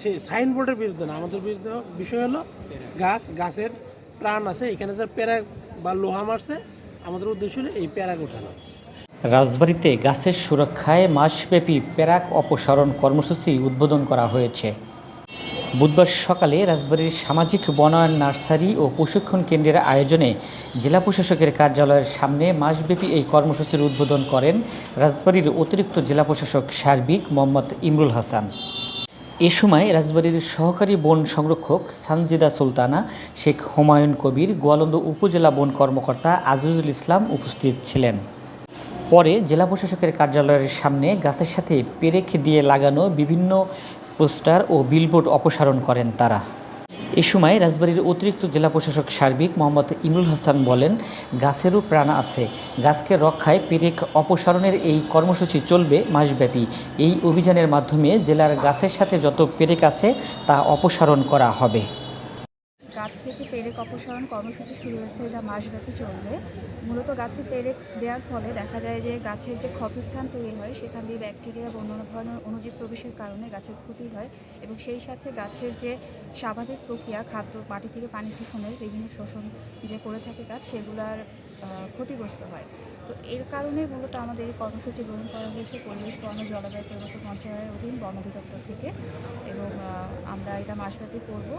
সে সাইনবোর্ডের বিরুদ্ধে না, আমাদের বিরুদ্ধে বিষয় হলো গাছ, গাছের প্রাণ আছে, এখানে যে প্যারা বা লোহা মারছে, আমাদের উদ্দেশ্য হলো এই প্যারাগ ওঠানো রাজবাড়িতে গাছের সুরক্ষায় মাসব্যাপী প্যারাক অপসারণ কর্মসূচি উদ্বোধন করা হয়েছে। বুধবার সকালে রাজবাড়ির সামাজিক বনায়ন, নার্সারি ও প্রশিক্ষণ কেন্দ্রের আয়োজনে জেলা প্রশাসকের কার্যালয়ের সামনে মাসব্যাপী এই কর্মসূচির উদ্বোধন করেন রাজবাড়ির অতিরিক্ত জেলা প্রশাসক সার্বিক মোহাম্মদ ইমরুল হাসান। এ সময় রাজবাড়ির সহকারী বন সংরক্ষক সানজিদা সুলতানা, শেখ হুমায়ুন কবির, গোয়ালন্দ উপজেলা বন কর্মকর্তা আজিজুল ইসলাম উপস্থিত ছিলেন। পরে জেলা প্রশাসকের কার্যালয়ের সামনে গাছের সাথে পেরেক দিয়ে লাগানো বিভিন্ন পোস্টার ও বিলবোর্ড অপসারণ করেন তারা। এ সময় রাজবাড়ির অতিরিক্ত জেলা প্রশাসক সার্বিক মোহাম্মদ ইমরুল হাসান বলেন, গাছেরও প্রাণ আছে। গাছকে রক্ষায় পেরেক অপসারণের এই কর্মসূচি চলবে মাসব্যাপী। এই অভিযানের মাধ্যমে জেলার গাছের সাথে যত পেরেক আছে তা অপসারণ করা হবে। গাছ থেকে পেরেক অপসারণ কর্মসূচি শুরু হয়েছে এটা মাসব্যাপী চলবে। মূলত গাছে পেরেক দেওয়ার ফলে দেখা যায় যে গাছের যে ক্ষতস্থান তৈরি হয়, সেখান দিয়ে ব্যাকটেরিয়া বা অন্যান্য ধরনের অণুজীব প্রবেশের কারণে গাছের ক্ষতি হয় এবং সেই সাথে গাছের যে স্বাভাবিক প্রক্রিয়া, খাদ্য, মাটি থেকে পানি শোষণের বিভিন্ন শোষণ যে করে থাকে গাছ, সেগুলার ক্ষতিগ্রস্ত হয়। তো এর কারণে মূলত আমাদের এই কর্মসূচি গ্রহণ করা হয়েছে পরিবেশ, বন, জলবায়ু পরিবর্তন মন্ত্রণালয়ের অধীন বন অধিদপ্তর থেকে এবং আমরা এটা মাসব্যাপী করব।